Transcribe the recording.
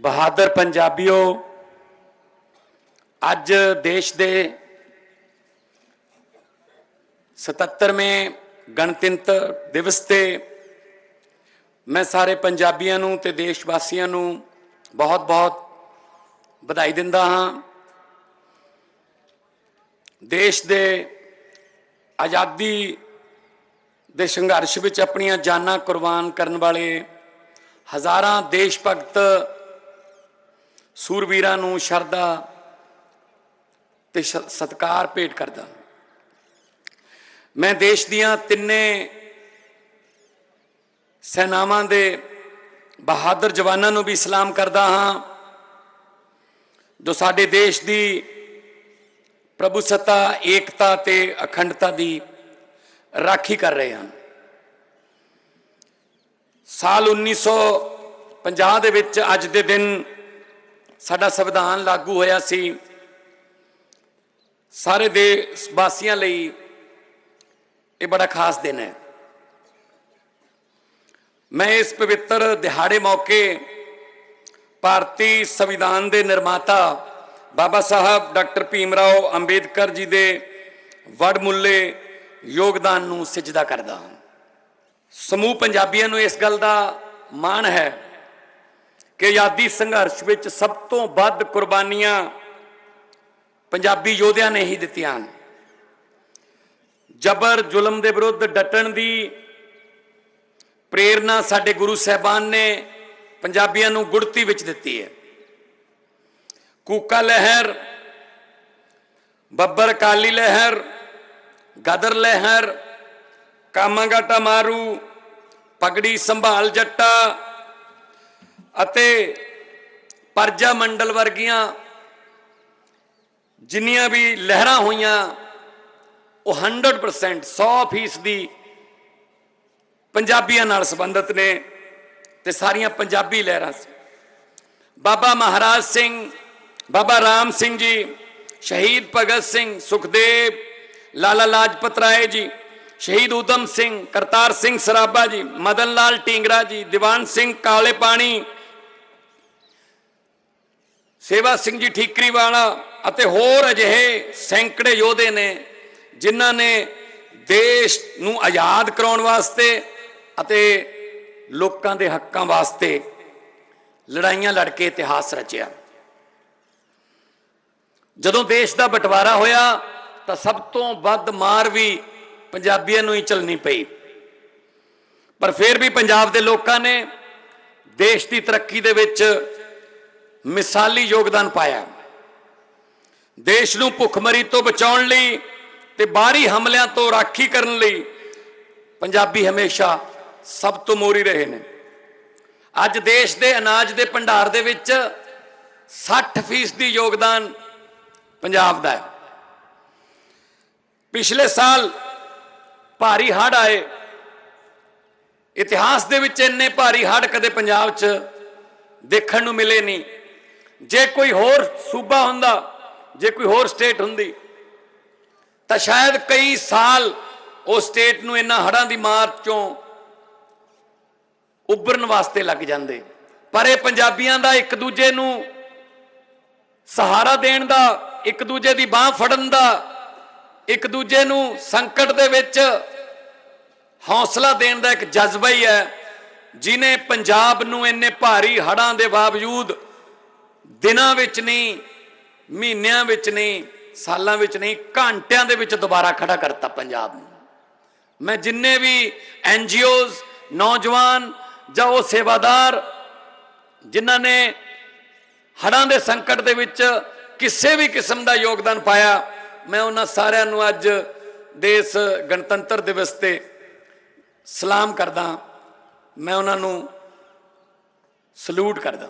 ਬਹਾਦਰ ਪੰਜਾਬੀਓ, ਅੱਜ ਦੇਸ਼ ਦੇ 77ਵੇਂ ਗਣਤੰਤਰ ਦਿਵਸ ਤੇ ਮੈਂ ਸਾਰੇ ਪੰਜਾਬੀਆਂ ਨੂੰ ਤੇ ਦੇਸ਼ ਵਾਸੀਆਂ ਨੂੰ ਬਹੁਤ-ਬਹੁਤ ਵਧਾਈ ਦਿੰਦਾ ਹਾਂ। ਦੇਸ਼ ਦੇ ਆਜ਼ਾਦੀ ਦੇ ਸੰਘਰਸ਼ ਵਿੱਚ ਆਪਣੀਆਂ ਜਾਨਾਂ ਕੁਰਬਾਨ ਕਰਨ ਵਾਲੇ ਹਜ਼ਾਰਾਂ ਦੇਸ਼ ਭਗਤ ਸੂਰਵੀਰਾਂ ਨੂੰ ਸ਼ਰਧਾ ਤੇ ਸ਼- ਸਤਿਕਾਰ ਭੇਟ ਕਰਦਾ। ਮੈਂ ਦੇਸ਼ ਦੀਆਂ ਤਿੰਨੇ ਸੈਨਾਵਾਂ ਦੇ ਬਹਾਦਰ ਜਵਾਨਾਂ ਨੂੰ ਵੀ ਸਲਾਮ ਕਰਦਾ ਹਾਂ, ਜੋ ਸਾਡੇ ਦੇਸ਼ ਦੀ ਪ੍ਰਭੂਸੱਤਾ, ਏਕਤਾ ਤੇ ਅਖੰਡਤਾ ਦੀ ਰਾਖੀ ਕਰ ਰਹੇ ਹਨ। ਸਾਲ 1950 ਦੇ ਵਿੱਚ ਅੱਜ ਦੇ ਦਿਨ ਸਾਡਾ ਸੰਵਿਧਾਨ ਲਾਗੂ ਹੋਇਆ ਸੀ। ਸਾਰੇ ਦੇਸ਼ ਵਾਸੀਆਂ ਲਈ ਇਹ ਬੜਾ ਖਾਸ ਦਿਨ ਹੈ। ਮੈਂ ਇਸ ਪਵਿੱਤਰ ਦਿਹਾੜੇ ਮੌਕੇ ਭਾਰਤੀ ਸੰਵਿਧਾਨ ਦੇ ਨਿਰਮਾਤਾ ਬਾਬਾ ਸਾਹਿਬ ਡਾਕਟਰ ਭੀਮ ਰਾਓ ਅੰਬੇਦਕਰ ਜੀ ਦੇ ਵਡਮੁੱਲੇ ਯੋਗਦਾਨ ਨੂੰ ਸਿਜਦਾ ਕਰਦਾ ਹਾਂ। ਸਮੂਹ ਪੰਜਾਬੀਆਂ ਨੂੰ ਇਸ ਗੱਲ ਦਾ ਮਾਣ ਹੈ ਕਿ ਆਜ਼ਾਦੀ ਸੰਘਰਸ਼ ਵਿੱਚ ਸਭ ਤੋਂ ਵੱਧ ਕੁਰਬਾਨੀਆਂ ਪੰਜਾਬੀ ਯੋਧਿਆਂ ਨੇ ਹੀ ਦਿੱਤੀਆਂ ਹਨ। ਜਬਰ ਜ਼ੁਲਮ ਦੇ ਵਿਰੁੱਧ ਡਟਣ ਦੀ ਪ੍ਰੇਰਣਾ ਸਾਡੇ ਗੁਰੂ ਸਾਹਿਬਾਨ ਨੇ ਪੰਜਾਬੀਆਂ ਨੂੰ ਗੁੜਤੀ ਵਿੱਚ ਦਿੱਤੀ ਹੈ। ਕੂਕਾ ਲਹਿਰ, ਬੱਬਰ ਕਾਲੀ ਲਹਿਰ, ਗਦਰ ਲਹਿਰ, ਕਾਮਾਗਾਟਾ ਮਾਰੂ, ਪਗੜੀ ਸੰਭਾਲ ਜੱਟਾ ਅਤੇ ਪਰਜਾ ਮੰਡਲ ਵਰਗੀਆਂ ਜਿੰਨੀਆਂ ਵੀ ਲਹਿਰਾਂ ਹੋਈਆਂ, ਉਹ 100% 100% ਦੀ ਪੰਜਾਬੀਆਂ ਨਾਲ ਸੰਬੰਧਿਤ ਨੇ ਤੇ ਸਾਰੀਆਂ ਪੰਜਾਬੀ ਲਹਿਰਾਂ ਸੀ। ਬਾਬਾ ਮਹਾਰਾਜ ਸਿੰਘ, ਬਾਬਾ ਰਾਮ ਸਿੰਘ ਜੀ, ਸ਼ਹੀਦ ਭਗਤ ਸਿੰਘ ਸੁਖਦੇਵ, ਲਾਲਾ ਲਾਜਪਤ ਰਾਏ ਜੀ, ਸ਼ਹੀਦ ਊਧਮ ਸਿੰਘ, ਕਰਤਾਰ ਸਿੰਘ ਸਰਾਭਾ ਜੀ, ਮਦਨ ਲਾਲ ਢੀਂਗਰਾ ਜੀ, ਦੀਵਾਨ ਸਿੰਘ ਕਾਲੇ ਪਾਣੀ ਸੇਵਾ ਸਿੰਘ ਜੀ ਠੀਕਰੀ ਵਾਲਾ ਅਤੇ ਹੋਰ ਅਜਿਹੇ ਸੈਂਕੜੇ ਯੋਧੇ ਨੇ, ਜਿਨ੍ਹਾਂ ਨੇ ਦੇਸ਼ ਨੂੰ ਆਜ਼ਾਦ ਕਰਾਉਣ ਵਾਸਤੇ ਅਤੇ ਲੋਕਾਂ ਦੇ ਹੱਕਾਂ ਵਾਸਤੇ ਲੜਾਈਆਂ ਲੜ ਕੇ ਇਤਿਹਾਸ ਰਚਿਆ। ਜਦੋਂ ਦੇਸ਼ ਦਾ ਬਟਵਾਰਾ ਹੋਇਆ, ਤਾਂ ਸਭ ਤੋਂ ਵੱਧ ਮਾਰ ਵੀ ਪੰਜਾਬੀਆਂ ਨੂੰ ਹੀ ਚੱਲਣੀ ਪਈ। ਪਰ ਫਿਰ ਵੀ ਪੰਜਾਬ ਦੇ ਲੋਕਾਂ ਨੇ ਦੇਸ਼ ਦੀ ਤਰੱਕੀ ਦੇ ਵਿੱਚ ਮਿਸਾਲੀ ਯੋਗਦਾਨ ਪਾਇਆ। ਦੇਸ਼ ਨੂੰ ਭੁੱਖਮਰੀ ਤੋਂ ਬਚਾਉਣ ਲਈ ਤੇ ਬਾਹਰੀ ਹਮਲਿਆਂ ਤੋਂ ਰਾਖੀ ਕਰਨ ਲਈ ਪੰਜਾਬੀ ਹਮੇਸ਼ਾ ਸਭ ਤੋਂ ਮੋਰੀ ਰਹੇ ਨੇ। ਅੱਜ ਦੇਸ਼ ਦੇ ਅਨਾਜ ਦੇ ਭੰਡਾਰ ਦੇ ਵਿੱਚ 60% ਦੀ ਯੋਗਦਾਨ ਪੰਜਾਬ ਦਾ ਹੈ। ਪਿਛਲੇ ਸਾਲ ਭਾਰੀ ਹੜ੍ਹ ਆਏ। ਇਤਿਹਾਸ ਦੇ ਵਿੱਚ ਇੰਨੇ ਭਾਰੀ ਹੜ੍ਹ ਕਦੇ ਪੰਜਾਬ 'ਚ ਦੇਖਣ ਨੂੰ ਮਿਲੇ ਨਹੀਂ। ਜੇ ਕੋਈ ਹੋਰ ਸੂਬਾ ਹੁੰਦਾ, ਜੇ ਕੋਈ ਹੋਰ ਸਟੇਟ ਹੁੰਦੀ, ਤਾਂ ਸ਼ਾਇਦ ਕਈ ਸਾਲ ਉਹ ਸਟੇਟ ਨੂੰ ਇਹਨਾਂ ਹੜ੍ਹਾਂ ਦੀ ਮਾਰ ਚੋਂ ਉੱਭਰਨ ਵਾਸਤੇ ਲੱਗ ਜਾਂਦੇ। ਪਰ ਇਹ ਪੰਜਾਬੀਆਂ ਦਾ ਇੱਕ ਦੂਜੇ ਨੂੰ ਸਹਾਰਾ ਦੇਣ ਦਾ, ਇੱਕ ਦੂਜੇ ਦੀ ਬਾਹ ਫੜਨ ਦਾ, ਇੱਕ ਦੂਜੇ ਨੂੰ ਸੰਕਟ ਦੇ ਵਿੱਚ ਹੌਸਲਾ ਦੇਣ ਦਾ ਇੱਕ ਜਜ਼ਬਾ ਹੀ ਹੈ, ਜਿਨੇ ਪੰਜਾਬ ਨੂੰ ਇੰਨੇ ਭਾਰੀ ਹੜਾਂ ਦੇ ਬਾਵਜੂਦ ਦਿਨਾਂ ਵਿੱਚ ਨਹੀਂ, ਮਹੀਨਿਆਂ ਵਿੱਚ ਨਹੀਂ, ਸਾਲਾਂ ਵਿੱਚ ਨਹੀਂ, ਘੰਟਿਆਂ ਦੇ ਵਿੱਚ ਦੁਬਾਰਾ ਖੜਾ ਕਰਤਾ ਪੰਜਾਬ ਨੂੰ। ਮੈਂ ਜਿੰਨੇ ਵੀ ਐਨ ਜੀਓਜ਼ ਨੌਜਵਾਨ ਜਾਂ ਉਹ ਸੇਵਾਦਾਰ ਜਿਨ੍ਹਾਂ ਨੇ ਹੜਾਂ ਦੇ ਸੰਕਟ ਦੇ ਵਿੱਚ ਕਿਸੇ ਵੀ ਕਿਸਮ ਦਾ ਯੋਗਦਾਨ ਪਾਇਆ, ਮੈਂ ਉਹਨਾਂ ਸਾਰਿਆਂ ਨੂੰ ਅੱਜ ਦੇਸ਼ ਗਣਤੰਤਰ ਦਿਵਸ ਤੇ ਸਲਾਮ ਕਰਦਾ, ਮੈਂ ਉਹਨਾਂ ਨੂੰ ਸਲੂਟ ਕਰਦਾ।